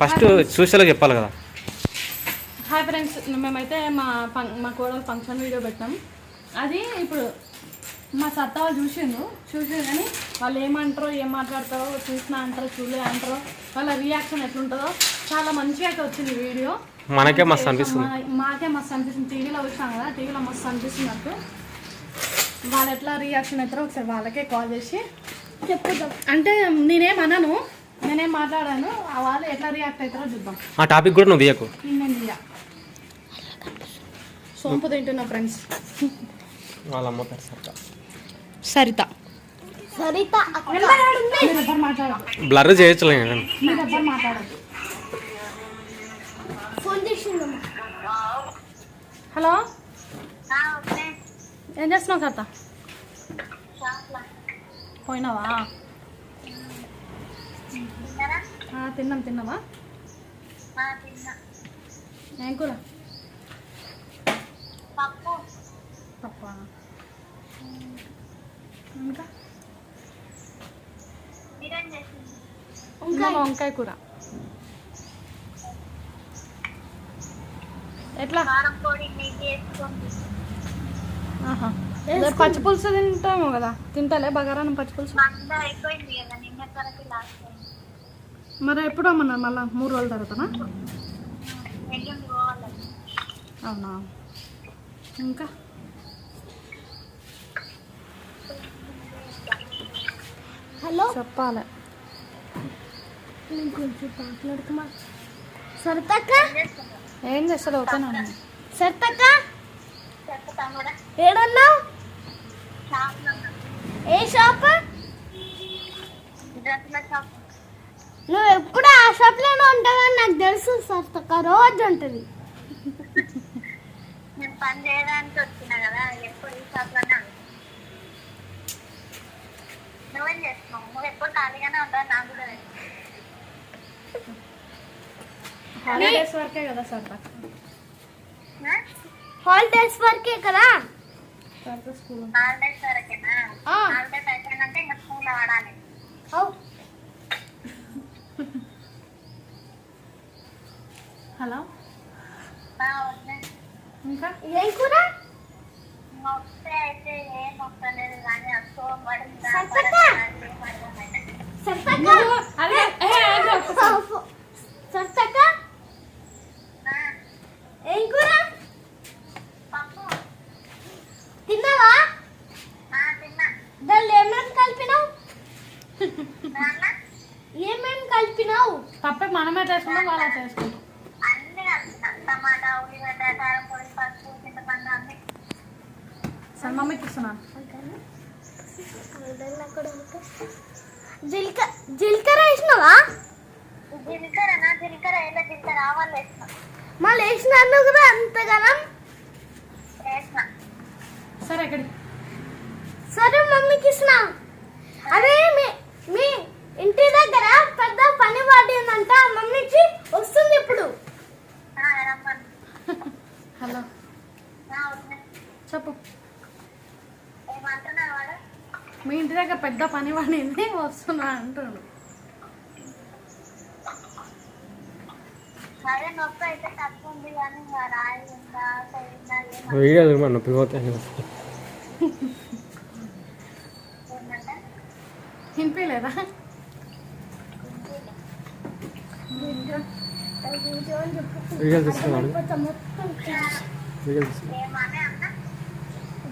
First చూసేలా చెప్పాలి కదా. హాయ్ ఫ్రెండ్స్ మేమైతే మా మా కోడలు ఫంక్షన్ వీడియో పెట్టాం. అది ఇప్పుడు మా సత్తా వాళ్ళు చూసిండు చూసి కానీ వాళ్ళు ఏమంటారో ఏం మాట్లాడతారో చూసినా అంటారో చూడలే అంటారో వాళ్ళ రియాక్షన్ ఎట్లుంటుందో చాలా మంచిగా అయితే వచ్చింది వీడియో మనకే మస్తు అనిపిస్తుంది. మాకే మస్తు అనిపిస్తుంది. టీవీలో వచ్చినాం కదా టీవీలో మస్తు అనిపిస్తుంది నాకు. వాళ్ళు ఎట్లా రియాక్షన్ అవుతారో ఒకసారి వాళ్ళకే కాల్ చేసి చెప్పుదాం అంటే నేనేం అనను నేనేం మాట్లాడాను? ఆ వాళ్ళు ఎట్లా రియాక్ట్ అవుతారో చూద్దాం. ఆ టాపిక్ కూడా నువ్వు తీయకు నేను. సోంపు తింటున్నా ఫ్రెండ్స్ వాళ్ళ అమ్మ పేరు సరిగ్గా. సరిత. సరిత మీరు ఎవ్వరు మాట్లాడదు బ్లర్ చేయొచ్చులే మీరు ఎవ్వరు మాట్లాడదు హలో? ఏం చేస్తున్నావు సరిత? పోయినావా? తిన్నాం తిన్నావా ఏం కూర? పప్పా. ఇంకా? వంకాయ కూర. ఎట్లా? పచ్చి పులుసు తింటాము కదా? తింటాలే బగారానం పచ్చి పులుసు అయిపోయింది కదా నిన్న తరగతి లాస్ట్ మరి ఎప్పుడు రమ్మన్నారు మళ్ళీ? మూడు రోజుల తర్వాతనా? అవునా? ఇంకా? హలో? చెప్పాలి. నేను కొంచెం మాట్లాడుతున్నా. సరితక్క? ఏం చేస్తారు ఓకేనా సరితక్క? ఏడన్నావు? ఏ షాప్? నువ్వు ఎప్పుడు ఆ షాప్లోనే ఉంటావని నాకు తెలుసు సరితక్క రోజు ఉంటుంది. నేను పని చేయడానికి వచ్చిన కదా ఎప్పుడు ఈ షాప్లోనే ఉంటాను. నువ్వేం చేస్తున్నావు? నువ్వు ఎప్పుడు ఖాళీగానే ఉంటావు నాకు కూడా తెలుసు. హాలిడేస్ వరకే కదా సార్ ఆ? హాలిడేస్ వరకే కదా? హాలిడేస్ వరకేనా. హాలిడేస్ అయిపోయినాక ఇంకా స్కూల్ వాడాలి హలో. ఇంకా? ఏం కూర? వస్తే అయితే ఏం కూర? తిన్నావా? ఆ, తిన్నా. దానిలో ఏమేమి కలిపినావు? ఏమేమి కలిపినావు? పప్పే మనమే చేసుకుంటాం వాళ్ళే చేసుకుంటాం సరే మమ్మీకి ఇస్తున్నాను జీలకర్ర వేసినావా? జీలకర్రనా జీలకర్ర వేయలే జీలకర్ర ఆవాలు వేసిన. మళ్ళీ వేసినాను కూడా అంతగానం సరే ఎక్కడి సరే మమ్మీకి ఇస్తున్నా అరే మీ మీ ఇంటి దగ్గర పెద్ద పని పడిందంట మమ్మీకి వస్తుంది ఇప్పుడు. హలో. చెప్పు. మీ ఇంటి దగ్గర పెద్ద పని పడింది వస్తున్నా అంటున్నాడు వీడియో చూడమని నొప్పి పోతాయి వినిపించలేదా వీడియో తీసుకున్నాడు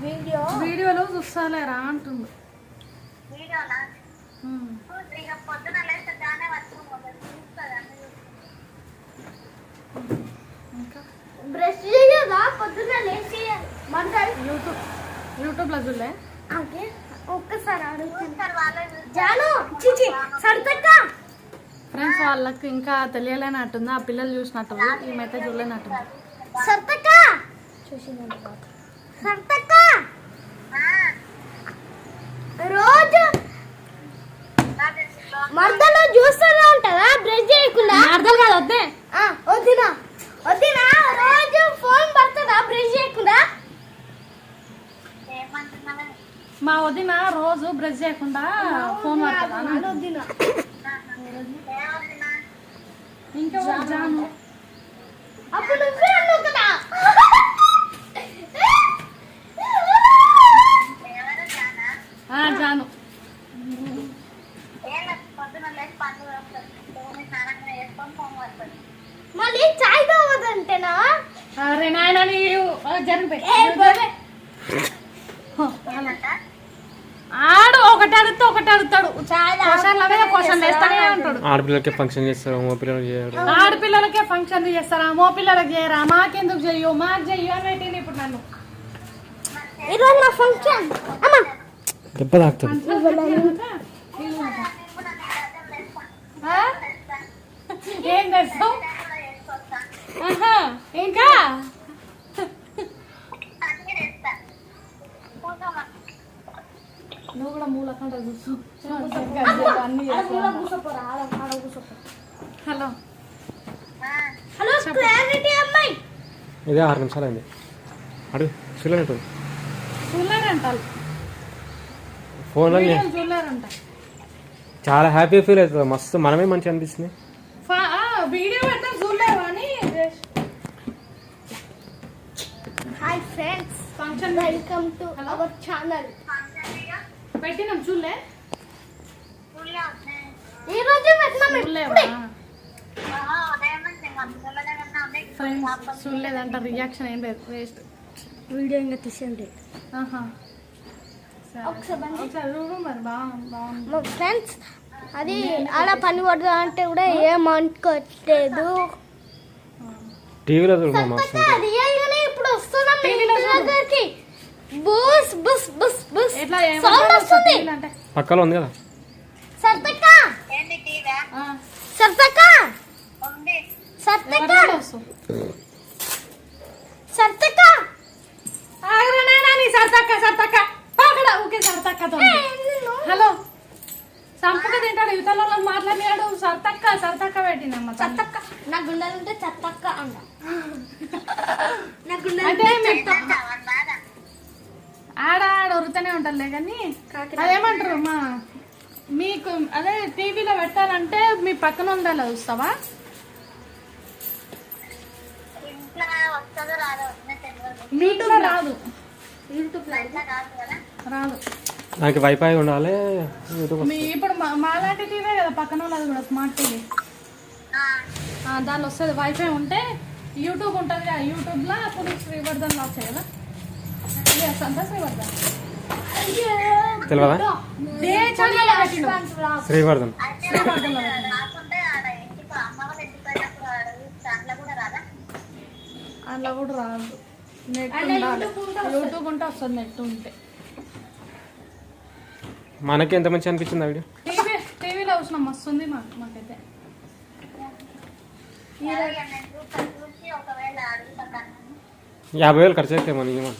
వీడియో వీడియోలో చూస్తాలేరా అంటుండు. బ్రష్ చేయదా పొద్దున్న లేచి మంటలు? యూట్యూబ్. యూట్యూబ్లో చూడలే. ఓకే. ఒక్కసారి అడుగుతాను. చూస్తారు వాళ్ళే చూస్తారు. జాను చిచి సరితక్క ఫ్రెండ్స్ వాళ్ళకి ఇంకా తెలియలేనట్టుంది ఆ పిల్లలు చూసినట్టు ఈమెతే చూడలేనట్టుంది సరితక్క రోజు మర్దలో చూస్తూనే ఉంటుందా బ్రష్ చేయకుండా? అర్థం కాదు వద్దే. ఆ, వద్దినా? వద్దినా? రోజు ఫోన్ పడుతుందా బ్రష్ చేయకుండా? మా వదిన రోజు బ్రష్ చేయకుండా ఫోన్ పడుతుందా? ఇంకా అప్పుడు నువ్వే అన్నావు కదా ఎవరు చాలా ఆ, జాను ఏం లేదు, పొద్దున లేచి పండుగ వస్తుంది తోమి స్నానం వేసుకొని ఫోన్ వస్తుంది మళ్ళీ చాయ్ కావద్దంటేనా అరే నాయన నీవు జరిగి ఏ బాబే ఆడు ఒకటి అడిగితే ఒకటి అడుగుతాడు. క్వశ్చన్ల మీద క్వశ్చన్ వేస్తానే ఉంటాడు ఆడపిల్లలకి ఫంక్షన్ చేస్తారు? మగ పిల్లలకి చేయరు? ఆడపిల్లలకే ఫంక్షన్ చేస్తారా? మో పిల్లలకి చేయరా? మాకెందుకు చెయ్యు మాకు చెయ్యు అని పెట్టింది ఇప్పుడు నన్ను. ఈరోజు నా ఫంక్షన్ అమ్మా. దెబ్బ తాకుతుంది. ఆ? ఏం చేస్తావు? ఇంకా? నువ్వు కూడా మూలకంట చూసు అన్ని హలో. హలో క్లారిటీ అమ్మాయి. ఇదే ఆరు నిమిషాలు అయింది. అడుగు చూడలేదు చూడలేరంట చాలా హ్యాపీ ఫీల్ అవుతుంది. మస్తు మనమే మంచిగా అనిపిస్తుంది. వీడియో చూడలేవా అని hi friends function welcome to our channel పెట్టినాం చూడలే? ఈ రోజు ఫ్రెండ్స్ చూడలేదంట రియాక్షన్ ఏం లేదు వేస్ట్ వీడియో ఇంకా తీసేయండి. ఒకసారి ఫ్రెండ్స్ అది అలా పని పడదా అంటే కూడా ఏం అనుకోవట్లేదు టీవీలో ఇప్పుడు వస్తున్నాం. దగ్గరికి. బుస్ బుస్ బుస్ బుస్. ఎట్లా సౌండ్ వస్తుంది. పక్కలో ఉంది కదా. సర్తక్క ఏంటి టీవీ? ఆ, సర్తక్క ఉంది. సర్తక్క? సర్తక్క ఆగరా నాయనా, నీ సరతక్క సరతక్క పాకడ ఊకే సరతక్కతో హలో. సంపక తింటాడు యువతలో మాట్లాడినాడు సరతక్క సరతక్క పెట్టినమ్మ సర్తక్క నా గుండెలు ఉంటే సర్తక్క అంట. నా గుండెలు అంటే ఉరుతూనే ఉంటారులే కానీ అదేమంటారు మా మీకు అదే టీవీలో పెట్టాలంటే మీ పక్కన ఉండాలి చూస్తావా? వస్తుందో రాదో రాదు. యూట్యూబ్ నాకు వైఫై ఉండాలి యూట్యూబ్ మీ ఇప్పుడు మా మాలాంటి టీవీ కదా పక్కన వాళ్ళది కూడా స్మార్ట్ టీవీ. ఆ, దానిలో వస్తుంది వైఫై ఉంటే యూట్యూబ్ ఉంటుంది కదా యూట్యూబ్లో అప్పుడు శ్రీవర్ధన్ వస్తాయి కదా? అంతా శ్రీవర్ధన్. తెలియదా శ్రీవర్ధన్ కూడా రాదా అందులో కూడా రాదు. నెట్ ఉండాలి. యూట్యూబ్ ఉంటే వస్తుంది. నెట్ ఉంటే. మనకి ఎంత మంచి అనిపించింది ఆ వీడియో? టీవీ టీవీలో వచ్చిన మస్తు ఉంది మాకు మాకైతే. యాభై వేలు ఖర్చు అయితే మనం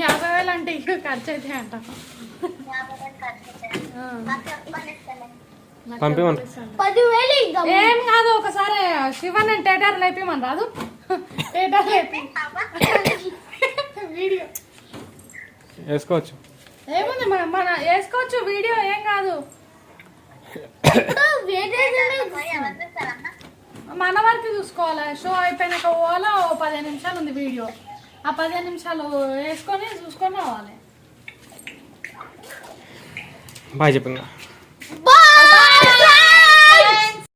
యాభై వేలు అంటే. ఇక ఖర్చు అయితే అంట ఏం కాదు ఒకసారి శివన్ టేటర్ లేపిమని రాదు. టేటర్ లేపి. వీడియో. వేసుకోవచ్చు. ఏముంది మన- మన వేసుకోవచ్చు వీడియో ఏం కాదు. మన వరకు చూసుకోవాలి. షో అయిపోయినాక పోవాలా ఓ పదిహేను నిమిషాలు ఉంది వీడియో. ఆ పదిహేను నిమిషాలు వేసుకొని చూసుకొని రావాలి. బాయ్ చెప్పింగా